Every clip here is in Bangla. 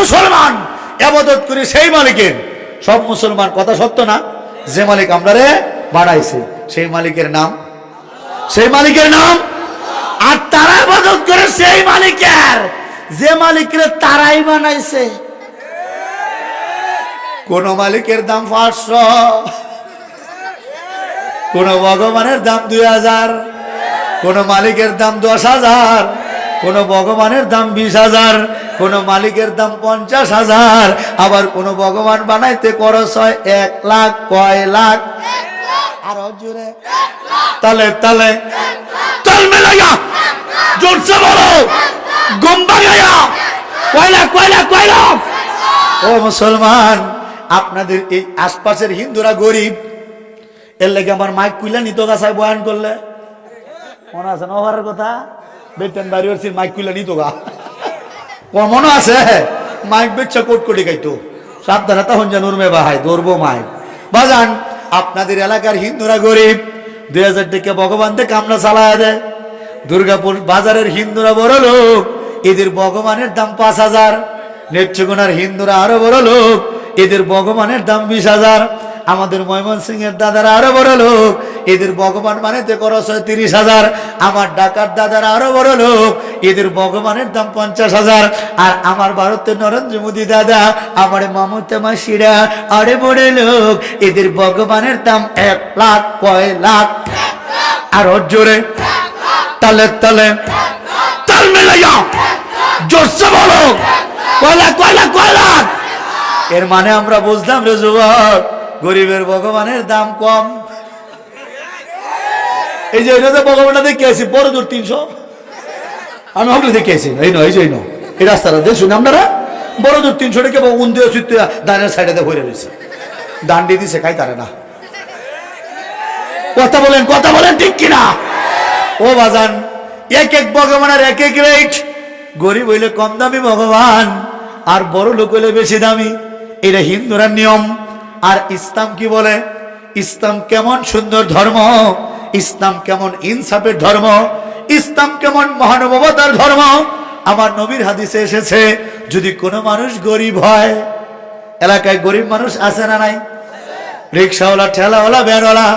মুসলমান। আবাদত করি সেই মালিকের। সব মুসলমান, কথা সত্য না? যে মালিক আমরা রে বাড়াইছে, সেই মালিকের নাম? সেই মালিকের নাম? আর তারা আবাদত করে সেই মালিকের। যে মালিকের তারাই বানাইছে। কোন মালিকের দাম পাঁচশো। কোন ভগবানের দাম দুই হাজার। কোন মালিকের দাম দশ হাজার। কোন ভগবানের দাম বিশ হাজার, কোন মালিকের দাম পঞ্চাশ হাজার, আবার কোন ভগবান বানাইতে খরচ হয় এক লাখ, কয় লাখ? আরও জোরে তালে তালে, তাল মেলাইয়া, জোরসে বলো গম্বা গায়া কয়লা কয়লা কয়লা ও মুসলমান, আপনাদের এই আশপাশের হিন্দুরা গরিব, এর লেগে আমার মাইক কুইলা নিত গাছায় বয়ান করলে। মনে আছে না কথা? বেতন বাড়ি হচ্ছে মাইক কুইলা নিত গা। ও মনে আছে, মাইক বেচ্ছা কোট কোটি গাইতো সাবধানে তখন যেন উর্মে বাহাই দৌড়বো মাইক। বাজান, আপনাদের এলাকার হিন্দুরা গরিব, দুই হাজার টাকা ভগবান থেকে আমরা চালায় দেয়। দুর্গাপুর বাজারের হিন্দুরা বড় লোক, এদের ভগবানের দাম পাঁচ হাজার। নেত্রকোনার হিন্দুরা আরও বড় লোক, এদের ভগবানের দাম বিশ হাজার। আমাদের ময়মনসিং এর দাদারা আরও বড় লোক। এদের ভগবান মানেতে খরচ হয় তিরিশ হাজার। আমার ডাকার দাদারা আরও বড় লোক। এদের ভগবানের দাম পঞ্চাশ হাজার। আর আমার ভারতের নরেন্দ্র মোদী দাদা, আমার মমতা মাসিরা আরে বড় লোক। এদের ভগবানের দাম এক লাখ, কয় লাখ। আরও জোরে। তালে তালে। তাল মেলাইয়া। জোরসে বলো। কয়লা কয়লা কয়লা এর মানে আমরা বুঝলাম রে যুবক। গরিবের ভগবানের দাম কম। এই যে এটা ভগবানটা দেখে বড় দূর তিনশো। আমি ওগুলো দেখে এই নয় এই যে নয় এই রাস্তাটা দিয়ে শুনে আপনারা? বড় দূর তিনশো টাকা উন দিয়ে সুইতে দানের সাইডে ভরে রয়েছে। দান্ডি দিছে খাই তারে না। কথা বলেন কথা বলেন, ঠিক কিনা? ও বাজান, এক এক ভগবানের এক এক রেট গরিব হইলে কম দামি ভগবান, আর বড় লোক হইলে বেশি দামি। এটা হিন্দুরা নিয়ম। আর ইসলাম কি বলে? ইসলাম কেমন সুন্দর ধর্ম? ইসলাম কেমন ইনসাফের ধর্ম? ইসলাম কেমন মহানুভবতার ধর্ম? আমার নবীর হাদিসে এসেছে, যদি কোনো মানুষ গরিব হয়, এলাকায় গরিব মানুষ আছে না নাই? রিক্সাওয়ালা, ঠেলাওয়ালা বেরওয়ালা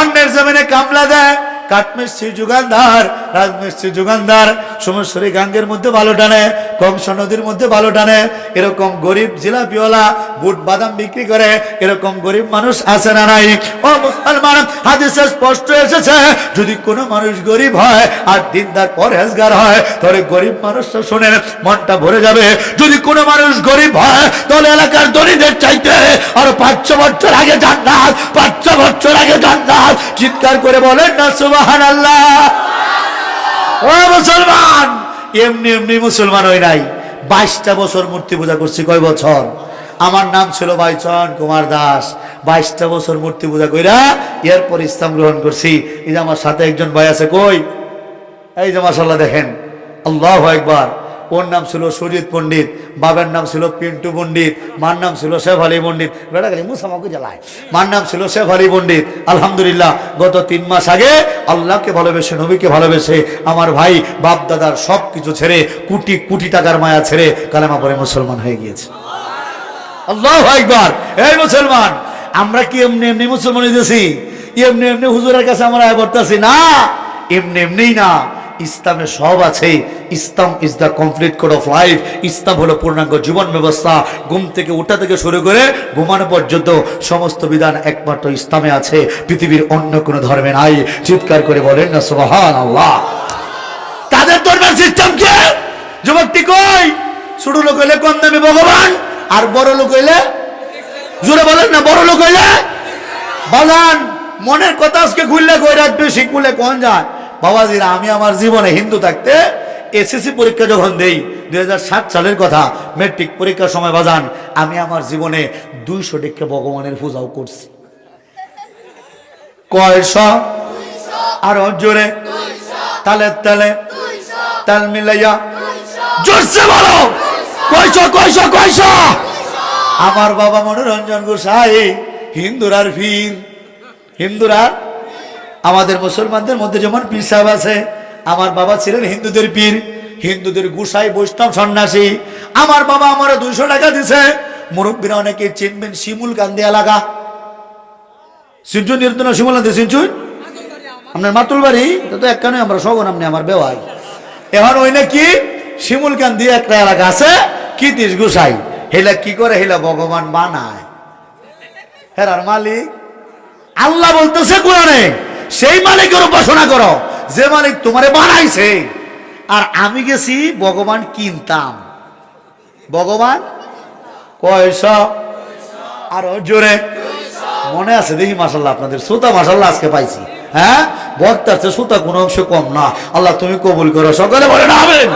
অন্যের জমিনে কামলা দেয় কাঠমিস্ত্রি যুগানদার রাজমিস্ত্রি যুগানদার সোমেশ্বরী গাঙ্গের মধ্যে ভালো টানে, কংস নদীর মধ্যে ভালো টানে, এরকম গরিব জিলাপিওয়ালা বুট বাদাম বিক্রি করে, এরকম গরিব মানুষ আছে না নাই? ও মুসলমান, হাদিসে স্পষ্ট এসেছে, যদি কোনো মানুষ গরিব হয় আর দিনদার পরহেজগার হয়, তাহলে গরিব মানুষটা শুনে মনটা ভরে যাবে। যদি কোনো মানুষ গরিব হয়, তাহলে এলাকার দরিদ্রের চাইতে আর পাঁচ বছর আগে জান্নাত, পাঁচ বছর আগে জান্নাত। চিৎকার করে বলেন না সুবাহান আল্লাহ ও মুসলমান, এমনি এমনি মুসলমান হই নাই। বাইশটা বছর মূর্তি পূজা করছি, কয় বছর? আমার নাম ছিল বাইচন কুমার দাস। বাইশটা বছর মূর্তি পূজা কইরা এরপর ইসলাম গ্রহণ করছি। এই যে আমার সাথে একজন ভাই আছে, কই? এই যে মাসাল্লাহ দেখেন, আল্লাহ একবার ওর নাম ছিল সুজিত পণ্ডিত, বাবার নাম ছিল পিন্টু পণ্ডিত, মার নাম ছিল শেফ আলী পণ্ডিত। বেটা গেলে মুসামাকে জ্বালায়। মার নাম ছিল শেফ আলী পণ্ডিত। আলহামদুলিল্লাহ, গত তিন মাস আগে আল্লাহকে ভালোবেসে, নবীকে ভালোবেসে আমার ভাই, বাপ দাদার সব কিছু ছেড়ে, কোটি কোটি টাকার মায়া ছেড়ে কালেমা পরে মুসলমান হয়ে গিয়েছে। আল্লাহ একবার এই মুসলমান, আমরা কি এমনি এমনি মুসলমান হইতেছি? এমনি এমনি হুজুরের কাছে আমরা আয় করতেছি? না, এমনি এমনি না। ইসলামে সব আছে। Islam is the complete code of life Islam হলো পূর্ণাঙ্গ জীবন ব্যবস্থা। ঘুম থেকে উঠা থেকে শুরু করে ঘুমানো পর্যন্ত সমস্ত বিধান একমাত্র ইসলামে আছে। পৃথিবীর অন্য কোনো ধর্মে নাই। চিৎকার করে বলেন না সুবহান আল্লাহ তাদের ধর্মের সিস্টেম কে? যুবকটি কই? ছোট লোক হইলে কম দামি ভগবান, আর বড় লোক হইলে? জোরে বলেন না, বড় লোক হইলে? বাজান, মনের কথা আজকে ঘুরলে কই রাখবে? বেশি কুলে কোন যায়? বাবাজিরা, আমি আমার জীবনে হিন্দু থাকতে এসএসসি পরীক্ষা যখন দেই, দুই হাজার সাত সালের কথা মেট্রিক পরীক্ষার সময়, বাজান, আমি আমার জীবনে দুইশো টিকা ভগবানের পূজাও করছি। কয়শ? আরও জোরে? তালে তালে? তাল মিলাইয়া? জোরসে বলো! কয়শ কয়শ কয়শ? আমার বাবা মনোরঞ্জন গোসাই, হিন্দুরার ফির হিন্দুরা আমাদের মুসলমানদের মধ্যে যেমন পীর সাহেব আছে, আমার বাবা ছিলেন হিন্দুদের পীর, হিন্দুদের গুসাই বৈষ্ণব সন্ন্যাসী। আমার বাবা আমার দুইশো টাকা দিছে। মুরব্বীরা অনেকে চিনবেন শিমুল কান্দি এলাকা। নির্দন শিমুল বাড়ি? আমরা আমার ওই নাকি শিমুল একটা এলাকা আছে গুসাই। হেলা কি করে, হেলা ভগবান বানায়। মালিক। আল্লাহ বলতেছে কোরআনে সেই মালিকের উপাসনা করো। যে মালিক তোমারে বানাইছে। আর আমি গেছি ভগবান কিনতাম। ভগবান? কয়সা আরও জোরে। মনে আছে দেখি মাসাল্লাহ আপনাদের শ্রোতা মাসাল্লাহ আজকে পাইছি। হ্যাঁ? বক্তার চেয়ে শ্রোতা কোনো অংশ কম না। আল্লাহ তুমি কবুল করো। সকালে বলেন আমেন।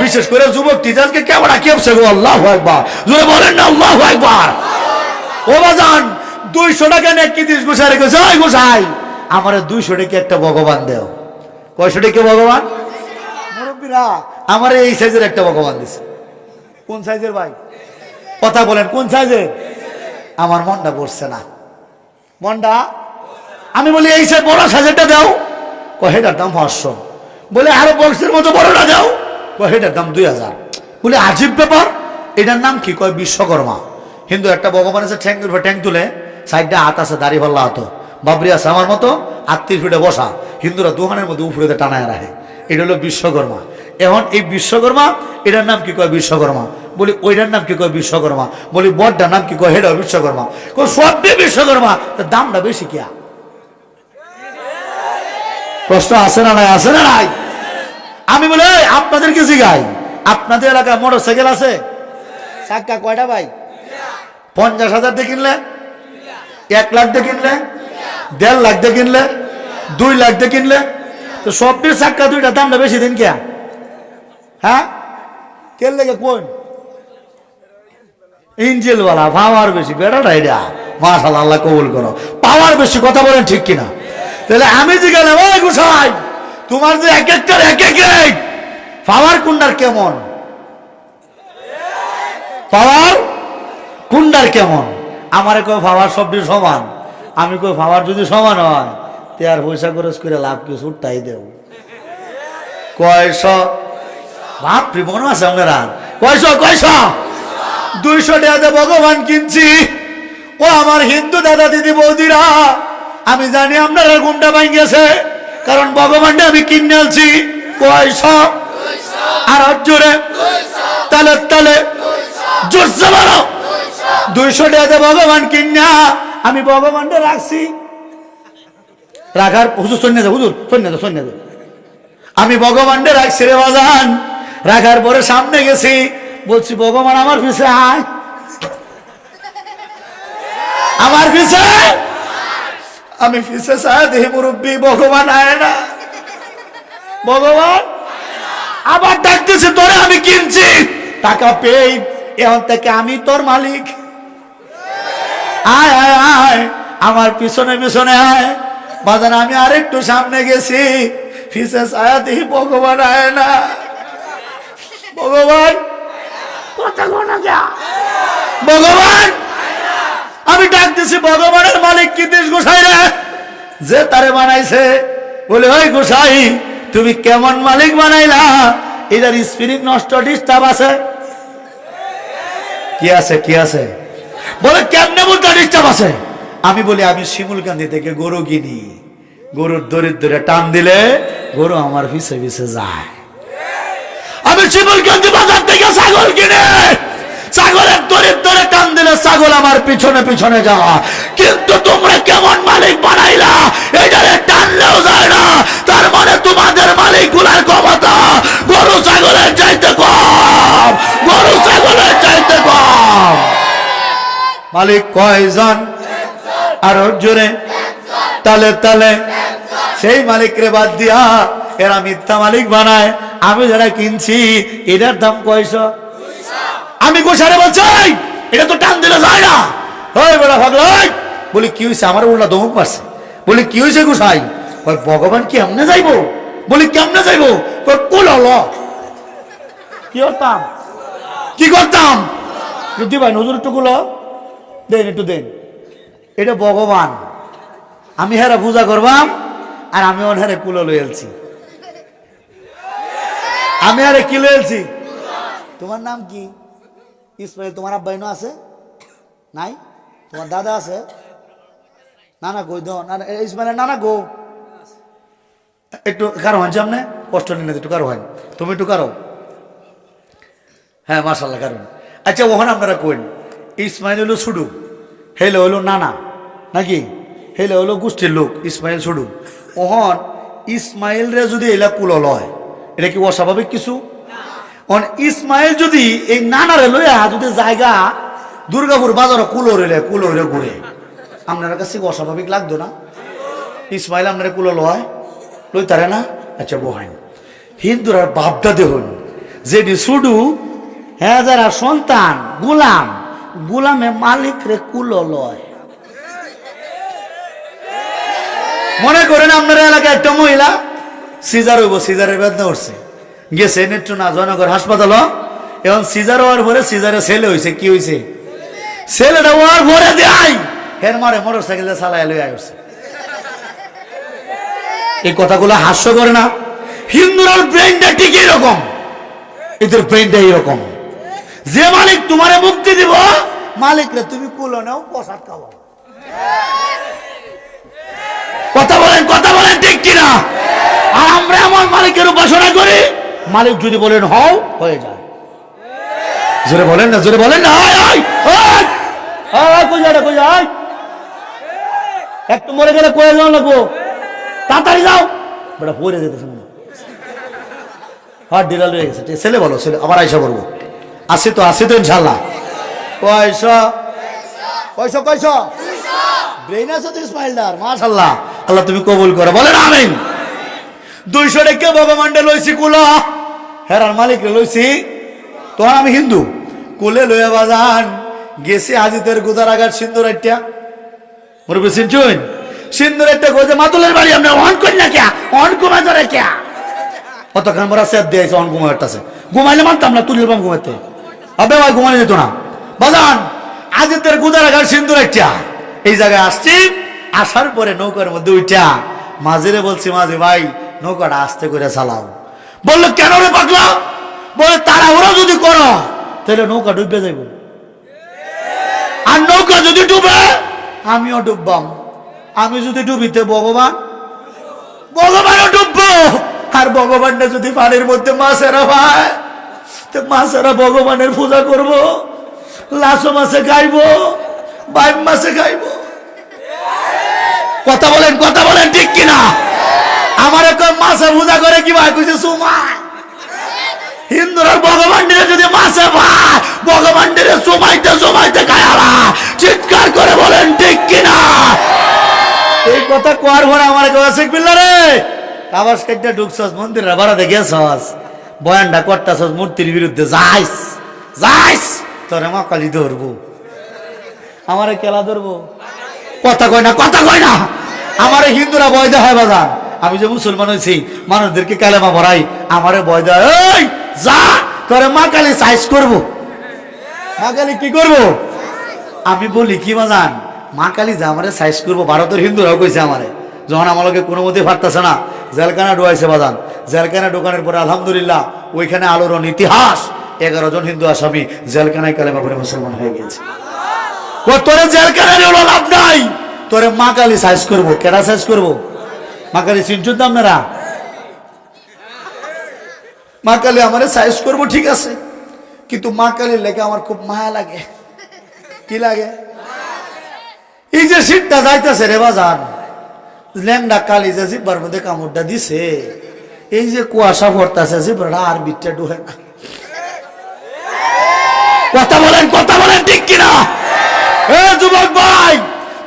বিশেষ করে যুবক, টিচারকে কেমন কেপছে গো? আল্লাহ একবার জোরে বলেন না, আল্লাহ একবার ও বাজান, দুইশো টাকা নিয়ে কি দিস গোসাই ওই গোসাই। আমার দুইশো টাকা একটা ভগবান দেও। কয়শো টাকা ভগবান? মুরব্বীরা আমার এই সাইজের একটা ভগবান দিছে। কোন সাইজের ভাই? কথা বলেন কোন সাইজের? আমার মনটা পড়ছে না। মনটা? আমি বলি এই সাইজ বড় সাইজেরটা দাও। কহেটার দাম পাঁচশো। বলে আরও বক্সের মতো বড়টা দাও। কহেটার দাম দুই হাজার। বলে আজীব ব্যাপার। এটার নাম কি? কয় বিশ্বকর্মা। হিন্দু একটা ভগবান আছে ঠ্যাং ঠ্যাং তুলে সাইডটা হাত আছে দাড়ি পাল্লা হাত। বাবরি আছে আমার মতো আত্মীয় ফিটে বসা। হিন্দুরা দোকানের মধ্যে উপরে টানায় রাখে। এটা হলো বিশ্বকর্মা। এখন এই বিশ্বকর্মা এটার নাম কি কয় বিশ্বকর্মা? বলি ওইটার নাম কি কয় বিশ্বকর্মা? বলি বড়টার নাম কি কয়? হেডা বিশ্বকর্মা। সবটাই বিশ্বকর্মা দামটা বেশি কিয়া? প্রশ্ন আছে না নাই? আছে না নাই? আমি বলে "এই, আপনাদেরকে জিগাই। আপনাদের এলাকায় মোটর সাইকেল আছে? চাক্কা কয়টা ভাই? পঞ্চাশ হাজার দিয়ে কিনলে? এক লাখ দিয়ে কিনলে? দেড় লাখ দিয়ে কিনলে, দুই লাখ দিয়ে কিনলে, তো সবটির চাক্কা দুইটা দামটা বেশি দিন কে হ্যাঁ? কে লেগে কোন ইঞ্জিলওয়ালা পাওয়ার বেশি, বেটাটা এটা। মাশাল আল্লাহ কবুল করো। পাওয়ার বেশি, কথা বলেন ঠিক কিনা? তাহলে আমি যে গেলাম ওই গোসাই, তোমার যে এক একটার এক এক পাওয়ার কুন্ডার কেমন? পাওয়ার কুন্ডার কেমন? আমার কই পাওয়ার সবটি সমান। আমি কই পাওয়ার যদি সমান হয়, তে আর পয়সা খরচ করে লাভ কিছু তাই দেও কয়শ? বাপরে মনে আছে আপনারা। কয়শ কয়শ? দুইশো টাকাতে ভগবান কিনছি। ও আমার হিন্দু দাদা দিদি বৌদিরা, আমি জানি আপনারা ঘুমটা ভাঙ গেছে কারণ ভগবানটা আমি কিনে আনছি। কয়শ? আর জোরে। তালে তালে। জোরসে বলো দুইশো টাকাতে ভগবান কিনা আমি ভগবানটা রাখছি। রাখার হুজুর সন্ধ্যা দে হুজুর সন্ধ্যা দে সন্ধ্যা দে আমি ভগবানটা রাখছি রে বাজান। রাখার পরে সামনে গেছি, বলছি ভগবান আমার পিছে আয়। আমার পিছে? আমি পিছে চাই দেহি, মুরব্বী ভগবান আয় না। ভগবান আবার ডাকতেছে, তোরে আমি কিনছি। টাকা পেয়ে, এখন থেকে আমি তোর মালিক। আয় আয় আয়, আমার পিছনে পিছনে আয়। বাজার, আমি আরেকটু সামনে গেছি। পিছে ছায়া দেখি ভগবান আয় না। ভগবান ভগবান, আমি ডাকতেছি ভগবানের মালিক কি দেশ গোসাই রে। যে তারে বানাইছে, বলে, ওই গোসাই, তুমি কেমন মালিক বানাইলা? এটার স্পিরিট নষ্ট ডিস্টার্ব আছে? কি আছে কি আছে? বলে কেমনে বলতে ডিস্টার্ব আছে আমি বলি আমি শিমুলকান্দি থেকে গরু কিনি। গরুর দরিদ্রে টান দিলে গরু আমার পিছে পিছে যায়। আমি শিমুলকান্দি বাজার থেকে ছাগল কিনে। ছাগলের দরিদ্রে টান দিলে ছাগল আমার পিছনে পিছনে যাওয়া। কিন্তু তোমরা কেমন মালিক বানাইলা? এটারে টানলেও যায় না। তার মানে তোমাদের মালিকগুলার ক্ষমতা। গরু ছাগলের চাইতে মালিক কয়জন? আর জোরে তালে তালে সেই মালিকরে বাদ দিয়া এরা মিথ্যা মালিক বানায়। আমি যারা কিনছি এটার দাম কয়শো? আমি গোসারে বলছি "এই, এটা তো টান দিলে যায় না। ওই বলা ভাগলো বলি কি হয়েছে আমার উল্টা দমক পারছে বলি কি হয়েছে গোসাই? কয় ভগবান কি এমনে যাইবো? বলি কেমনে যাইবো? কুল হলো কি করতাম? কি করতাম? বুদ্ধি ভাই নজর একটু কুলো দেন একটু দেন। এটা ভগবান। আমি হেরা পূজা করবাম আর আমি ওনারে কুলো লই এলছি আমি আরে কি লয়েছি তোমার নাম কি? ইসমাইল তোমার আব্বাই না আছে? নাই? তোমার দাদা আছে? কই দাও নানা এ, ইসমাইলের নানা গো। একটু কারও হন সামনে কষ্ট নিন একটু কারও হয় তুমি একটু কারও। হ্যাঁ মার্শাল্লাহ কারণ আচ্ছা ওখানে আপনারা কইন। ইসমাইল হলো ছুডু হেলে হলো নানা, নাকি? হেলে হলো গোষ্ঠীর লোক, ইসমাইল ছুডু ওহন ইসমাইল রে যদি এলা কুল লয়, এটা কি অস্বাভাবিক কিছু? অন ইসমাইল যদি এই নানারে লইয়া যদি জায়গা দুর্গাপুর বাজারে কুলো রেলে কুলো রে ঘুরে। আপনার কাছে অস্বাভাবিক লাগতো না? ইসমাইল আপনার কুলো লয় লই তারে না? আচ্ছা বহাইন হিন্দুরার বাপদা দেখুন যেটি শুধু হ্যাঁ যারা সন্তান, গুলাম গুলামে মালিক রে কুলো লয়। মনে করেন আপনার এলাকায় একটা মহিলা, সিজার হইব, সিজারের বেদনা উঠছে গেছে নেত্রনা জয়নগর হাসপাতাল এখন সিজার হওয়ার পরে সিজারে ছেলে হয়েছে কি হয়েছে ছেলেটা হওয়ার পরে দেয়। হের মারে মোটর সাইকেলে চালাই লই আসছে এই কথাগুলো হাস্য করে না। হিন্দুরার ব্রেনটা ঠিক এরকম এদের ব্রেনটা এরকম যে মালিক তোমারে মুক্তি দিব মালিক মালিকরে তুমি কুলো নাও প্রসাদ খাওয়াও। কথা বলেন কথা বলেন ঠিক কিনা? আর আমরা এমন মালিকের উপাসনা করি মালিক যদি বলেন হও হয়ে যায়। জোরে বলেন না জোরে বলেন না একটু মরে গেলে কয়ে যাও লাগবো। তাড়াতাড়ি যাও। বেটা পরে যেতেছে মনে হয়। হাত ডিলাল হয়ে গেছে। ছেলে বলো ছেলে আবার আইসা করব আসি তো আসি তো ইনশাল্লাহ পয়সা পয়সা পয়সা ব্রেন আছে তো ইসমাইলদার মাশাল্লাহ আল্লাহ তুমি কবুল করো বলেন আমিন। দুইশো টাকা ভগবানটা লইছি কুলা? হেরার মালিক লইছি। তখন আমি হিন্দু। কুলে লইয়া বাজান গেছি হাজিতের গুদার আগার সিন্দুর একটা মুরব্বী সিনচুন সিন্দুর একটা গোজে মাতুলের বাড়ি আমরা অন করি না ক্যা অন কুমা ধরে ক্যা কতক্ষণ বড় সেট দিয়েছে অন ঘুমাইতেছে ঘুমাইলে মানতাম না তুলির বাম ঘুমাইতে। হবে ভাই ঘুমাই যেত না। বাজান আজিতের গুদারাঘাট সিন্দুর একটা। এই জায়গায় আসছি, আসার পরে নৌকার মধ্যে উইটা মাঝিরে বলছি, মাঝি ভাই, নৌকাটা আস্তে করে চালাও। বলল, কেন রে পাগলা? বলে তারা ওরা যদি করো, তাহলে নৌকা ডুবে যাইব। আর নৌকা যদি ডুবে, আমিও ডুববাম। আমি যদি ডুবিতে ভগবান? ভগবানও ডুববো। আর ভগবানটা যদি পানির মধ্যে মাছেরা তো মাছেরা ভগবানের পূজা করব, লাসো মাছে গাইবো বাইম মাছে গাইবো কথা বলেন কথা বলেন, ঠিক কিনা? আমার এখন মাছে পূজা করে কি ভাই? কইছে সুমাই হিন্দুরা ভগবান যদি মাছে ভাই ভগবান সুমাইতে সুমাইতে গায়ালা চিৎকার করে বলেন, ঠিক কিনা? এই কথা কোয়ার ঘরে আমার শেখ বিল্লা রে কাবাস কাইটা ঢুকছস মন্দিরে বাড়াতে গেছস বয়ানটা করতেছস মূর্তির বিরুদ্ধে, যাইস যাইস, তোরে মকালি ধরবো। আমারে কেলা ধরবো? কথা কয় না, কথা কয় না। আমারে হিন্দুরা ভয় হয় বাজান আমি যে মুসলমান হয়েছি, মানুষদেরকে কালেমা ভরাই আমারে ভয় দেয় যা, তোরে মা কালী সাইজ করব। মা কালী কি করব? আমি বলি, কি বাজান, মা কালী যা আমারে সাইজ করব, ভারতের হিন্দুরাও কইছে আমারে। যখন আমাকে কোনো মতে পারতেছে না জেলখানা ঢুকাইছে বাজান। জেলখানা ঢোকানোর পরে আলহামদুলিল্লাহ ওইখানে আলোড়ন ইতিহাস। এগারো জন হিন্দু আসামি জেলখানায় কালেমা করে মুসলমান হয়ে গেছে তোরে জেলখানায় হলো লাভ নাই? তোরে মা কালী সাইজ করব। কেডা সাইজ করব? মা কালী চিনচুন আপনারা? মা কালী আমারে সাইজ করব, ঠিক আছে। কিন্তু মা কালীর লেগে আমার খুব মায়া লাগে। কি লাগে? এই যে শীতটা যাইতেছে রে বাজান। ল্যাংডা জিব্বার মধ্যে কামড়টা দিছে, এই যে কুয়াশা জিব্বাটা আর বিটটা ডুহে না। কথা বলেন কথা বলেন, ঠিক কিনা? যুবক ভাই,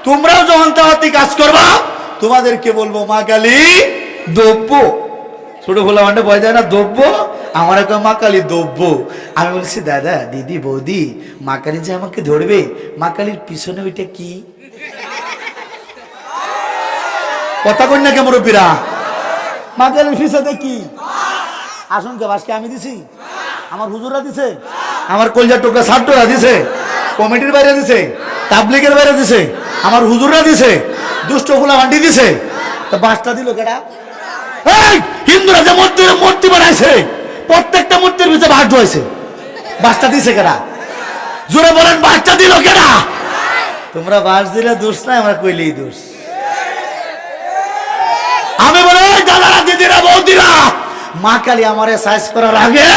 তোমরাও যখন তাহাতি কাজ করবা, তোমাদেরকে বলব, মা কালী দ্রব্য ছোট ভোলা মান্ডে ভয় দেয় না দ্রব্য আমার একটা মা কালী দ্রব্য আমি বলছি, দাদা, দিদি, বৌদি, মা কালী যে আমাকে ধরবে, মা কালীর পিছনে ওইটা কি? কথা না কে মুরব্বীরা? মা কালীর পিছনে কি আসুন কে বাসকে আমি দিছি? আমার হুজুরা দিছে? আমার কলজার টোকা ছাত্ররা দিছে? কমিটির বাইরে দিছে? তাবলিগের বাইরে দিছে? আমার হুজুররা দিছে? দুষ্ট ফুলা ভান্ডি দিছে? তো বাসটা দিল কেডা? এই হিন্দুরা যে মূর্তি মূর্তি বানাইছে প্রত্যেকটা মূর্তির ভিতরে বাস হয়েছে বাসটা দিছে কেডা? জোরে বলেন বাসটা দিল কেনা তোমরা বাস দিলে দোষ নাই আমরা কইলেই দোষ। আমি বলে "ওই দাদারা, দিদিরা, বৌদিরা, মা কালী আমারে সাইজ করার আগে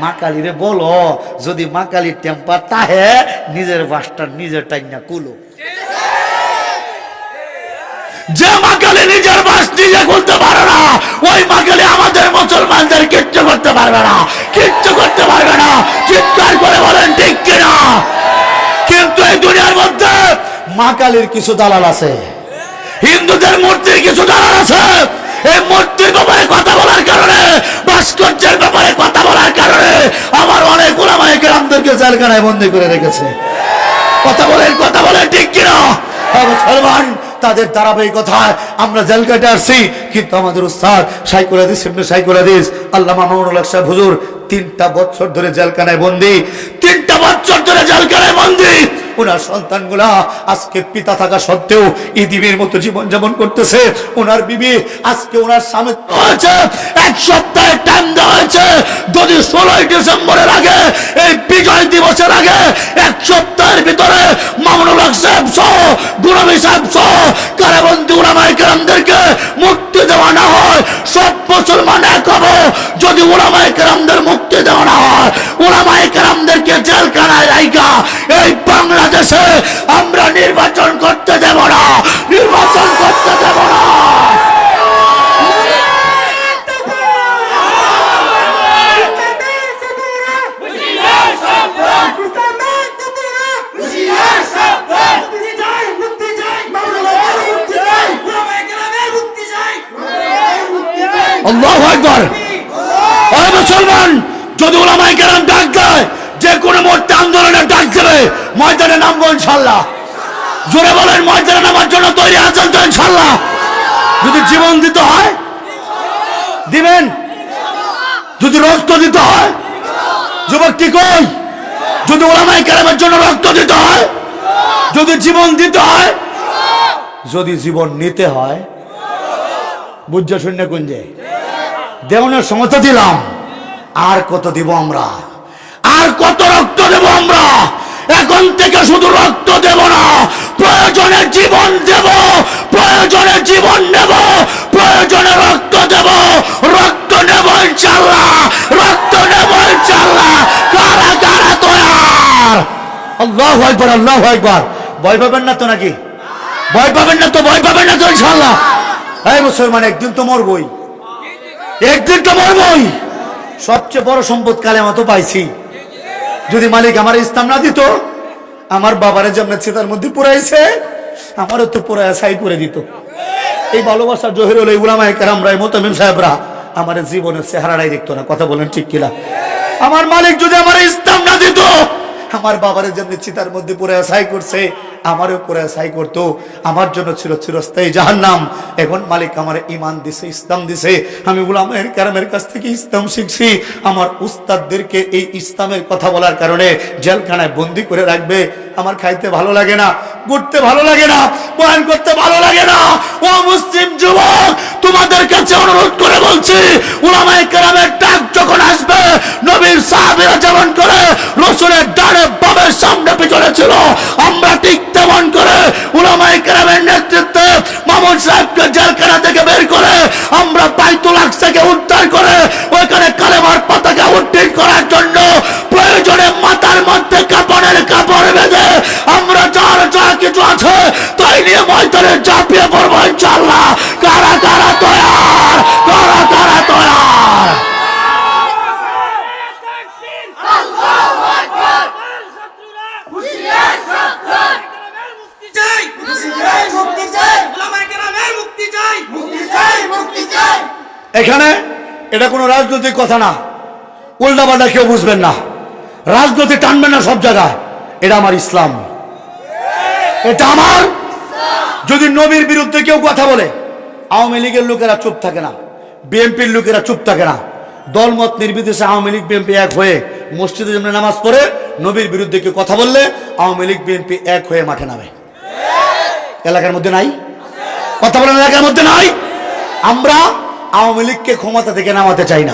মা কালীরে বলো, যদি মা কালীর টেম্পার তাহে, নিজের বাসটা নিজের টাইনা কুলো যে মা কালী নিজের বাস নিজে খুলতে পারে না, ওই মা কালী আমাদের মুসলমানদের কিচ্ছু করতে পারবে না, কিচ্ছু করতে পারবে না। চিৎকার করে বলেন, ঠিক কিনা? কিন্তু এই দুনিয়ার মধ্যে মা কালীর কিছু দালাল আছে। হিন্দুদের মূর্তির কিছু দালাল আছে। এই মূর্তির ব্যাপারে কথা বলার কারণে, ভাস্কর্যের ব্যাপারে কথা বলার কারণে আমার অনেক ওলামায় গ্রামদেরকে জেলখানায় বন্দি করে রেখেছে। কথা বলেন কথা বলেন, ঠিক কিনা? মুসলমান, তাদের ধারাবাহিকতায় আমরা জেল কেটে আসছি, কিন্তু আমাদের উস্তাদ সাইকুল হাদিস ইবনে সাইকুল হাদিস, আল্লামা মামুনুল হক হুজুর তিনটা বছর ধরে জেলখানায় বন্দি, তিনটা বছর ধরে বন্দি ওনার সন্তানগুলা আজকে পিতা থাকা সত্ত্বেও ইদিবের মতো জীবন যাপন করতেছে। ওনার বিবি আজকে ওনার স্বামী এক হয়েছে। যদি ষোলোই ডিসেম্বরের আগে, এই বিজয় দিবসের আগে এক সপ্তাহের ভিতরে মামুনুল সাহেব সহ, গুলামী সাহেব সহ, কারাবন্দি মুক্তি দেওয়া না হয়, সব মুসলমান এক হব। যদি ওলামাই কেরামদের মুক্তি দেওয়া না হয় ওলামাই কেরামদেরকে জেলখানায় রাইগা এই বাংলাদেশে আমরা নির্বাচন করতে দেব না। নির্বাচন করতে দেব না আল্লাহু আকবার ওই মুসলমান যদি ওলামাই কেরাম ডাক দেয় যে কোনো মুহূর্তে আন্দোলনের ডাক দেবে ময়দানে নামবো ইনশাল্লাহ জোরে বলেন, ময়দানে নামার জন্য তৈরি আছেন তো ইনশাল্লাহ যদি জীবন দিতে হয়, দিবেন? যদি রক্ত দিতে হয়, যুবক কি কই যদি ওলামাই কেরামের জন্য রক্ত দিতে হয়, যদি জীবন দিতে হয়, যদি জীবন নিতে হয়, বুঝছ শূন্য কুঞ্জে দেওয়ানোর সময় দিলাম। আর কত দিব আমরা? আর কত রক্ত দেব আমরা? এখন থেকে শুধু রক্ত দেব না, প্রয়োজনে জীবন দেব, প্রয়োজনে জীবন নেব, প্রয়োজনে রক্ত দেব, রক্ত নেব ইনশাল্লাহ রক্ত নেব ইনশাল্লাহ কারা কারা তৈয়ার? আল্লাহ একবার আল্লাহ একবার ভয় পাবেন না তো নাকি? ভয় পাবেন না তো, ভয় পাবেন না তো ইনশাল্লাহ এই মুসলমান, একদিন তো মরবই। একদিন তো মরবই। সবচেয়ে বড় সম্পদ কালে তো পাইছি। যদি মালিক আমার ইসলাম না দিত, আমার বাবারে যেমন চেতার মধ্যে পুরাইছে, আমারও তো পুরায় সাই করে দিত। এই ভালোবাসা জহিরুল উলামায়ে মোতামিম সাহেবরা আমার জীবনের চেহারাটাই দেখতো না। কথা বলেন ঠিক কিনা? আমার মালিক যদি আমার ইসলাম না দিত, আমার বাবারে যেমনি চিতার মধ্যে পড়ে সাই করছে আমারও পড়ে সাই করতো। আমার জন্য ছিল চিরস্থায়ী জাহান্নাম। এখন মালিক আমার ইমান দিছে, ইসলাম দিছে। আমি গুলামের কারামের কাছ থেকে ইসলাম শিখছি। আমার উস্তাদদেরকে এই ইসলামের কথা বলার কারণে জেলখানায় বন্দি করে রাখবে। আমার খাইতে ভালো লাগে না, ঘুরতে ভালো লাগে না, বয়ান করতে ভালো লাগে না। ও মুসলিম যুবক, তোমাদের কাছে অনুরোধ করে বলছি, উলামায়ে কেরামের ডাক যখন আসবে, নবীর সাহাবীরা যেমন করে, রসুলের ডানে বাবের সামনে পিছনে ছিল, আমরা ঠিক তেমন করে উলামায়ে কেরামের নেতৃত্বে মামুন সাহেবকে জেলখানা থেকে বের করে আমরা বাইতুল আকসাকে উদ্ধার করে ওইখানে কালেমার পতাকা উড্ডীন করার জন্য প্রয়োজনে মাথার মধ্যে কাপড়ের কাপড় বেঁধে আমরা যার যা কিছু আছে তাই নিয়ে ময়দানে চাপিয়ে পড়ব ইনশাল্লাহ কারা কারা তৈয়ার কারা কারা তৈয়ার এখানে এটা কোনো রাজনৈতিক কথা না, উল্টাপাল্টা কেউ বুঝবেন না। রাজনীতি টানবেন না সব জায়গায়। এটা আমার ইসলাম। এটা আমার। যদি নবীর বিরুদ্ধে কেউ কথা বলে, আওয়ামী লীগের লোকেরা চুপ থাকে না, বিএনপির লোকেরা চুপ থাকে না। দলমত নির্বিদেশে আওয়ামী লীগ, বিএনপি এক হয়ে মসজিদে যেমন নামাজ পড়ে, নবীর বিরুদ্ধে কেউ কথা বললে আওয়ামী লীগ, বিএনপি এক হয়ে মাঠে নামে। এলাকার মধ্যে নাই? কথা বলেন এলাকার মধ্যে নাই? আমরা আওয়ামী লীগকে ক্ষমতা থেকে নামাতে চাই না।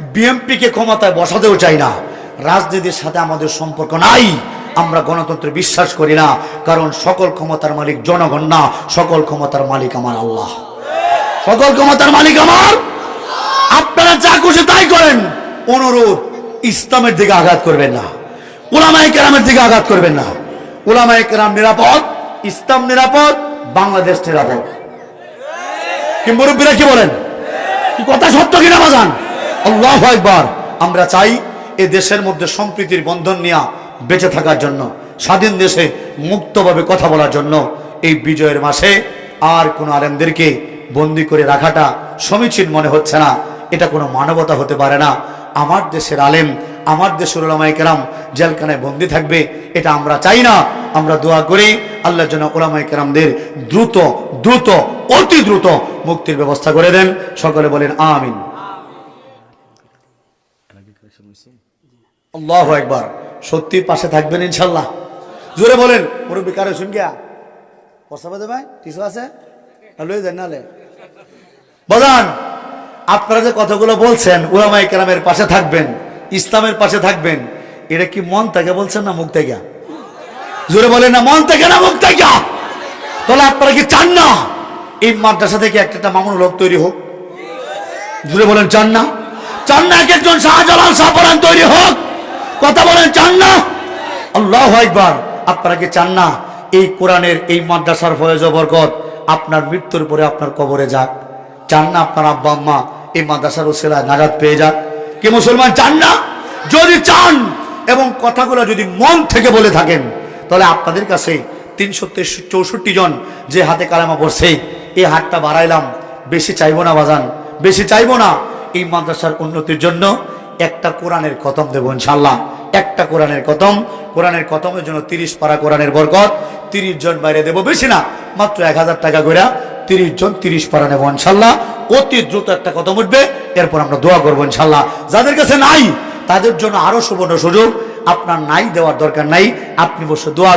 বিএমপিকে ক্ষমতায় বসাতেও চাই না। রাজনীতির সাথে আমাদের সম্পর্ক নাই। আমরা গণতন্ত্রে বিশ্বাস করি না। কারণ সকল ক্ষমতার মালিক জনগণ না। সকল ক্ষমতার মালিক আমার আল্লাহ। সকল ক্ষমতার মালিক আমার আপনারা যা খুশি তাই করেন। অনুরোধ ইসলামের দিকে আঘাত করবেন না। ওলামাই কেরামের দিকে আঘাত করবেন না। ওলামাই কেরাম নিরাপদ, ইসলাম নিরাপদ, বাংলাদেশ নিরাপদ। কি মুরব্বীরা কি বলেন? কথা সত্য কিনা বাজান? আল্লাহ একবার আমরা চাই এ দেশের মধ্যে সম্প্রীতির বন্ধন নিয়ে বেঁচে থাকার জন্য, স্বাধীন দেশে মুক্তভাবে কথা বলার জন্য। এই বিজয়ের মাসে আর কোনো আলেমদেরকে বন্দি করে রাখাটা সমীচীন মনে হচ্ছে না। এটা কোনো মানবতা হতে পারে না। আমার দেশের আলেম আমার দেশের ওলামাই কেরাম জেলখানায় বন্দি থাকবে, এটা আমরা চাই না। আমরা দোয়া করি আল্লাহর জন্য ওলামাই কেরামদের দ্রুত দ্রুত, অতি দ্রুত মুক্তির ব্যবস্থা করে দেন। সকলে বলেন আমিন। আল্লাহ একবার সত্যি পাশে থাকবেন ইনশাল্লাহ জোরে বলেন, মুরব্বী, কারও শুন গিয়া ভাই আছে? যান আপনারা যে কথাগুলো বলছেন উলামাই কেরামের পাশে থাকবেন। ইসলামের পাশে থাকবেন। এটা কি মন থেকে বলছেন না মুখ থেকে? জোরে বলেন না, মন থেকে না মুখ থেকে? তাহলে আপনারা কি চান না? এই মাদ্রাসা থেকে একটা একটা মামুন লোক তৈরি হোক। জোরে বলেন, চান না? চান না এক একজন শাহজালাল সাফরান তৈরি হোক। কথা বলেন, চান না? আল্লাহ একবার আপনারা কি চান না? এই কোরআনের এই মাদ্রাসার ফয়েজ বরকত আপনার মৃত্যুর পরে আপনার কবরে যাক। চান না আপনার আব্বা আম্মা এই মাদ্রাসার ওসিলায় নাজাদ পেয়ে যাক। কি মুসলমান চান না? যদি চান এবং কথাগুলো যদি মন থেকে বলে থাকেন, তাহলে আপনাদের কাছে তিনশো চৌষট্টি জন যে হাতে কালামা পড়ছে, এই হাতটা বাড়াইলাম, বেশি চাইব না বাজান, বেশি চাইব না। এই মাদ্রাসার উন্নতির জন্য একটা কোরআনের খতম দেবো ইনশাল্লাহ একটা কোরআনের খতম। কোরআনের খতমের জন্য তিরিশ পারা কোরআনের বরকত, তিরিশ জন বাইরে দেবো, বেশি না, মাত্র এক হাজার টাকা করে তিরিশ জন, তিরিশ পারা নেব ইনশাল্লাহ। অতি দ্রুত একটা কথা উঠবে, এরপর আমরা দোয়া করব ইনশাল্লাহ। যাদের কাছে নাই, তাদের জন্য আরও সুবর্ণ সুযোগ। আপনার নাই দেওয়ার দরকার নাই, আপনি বসে দোয়া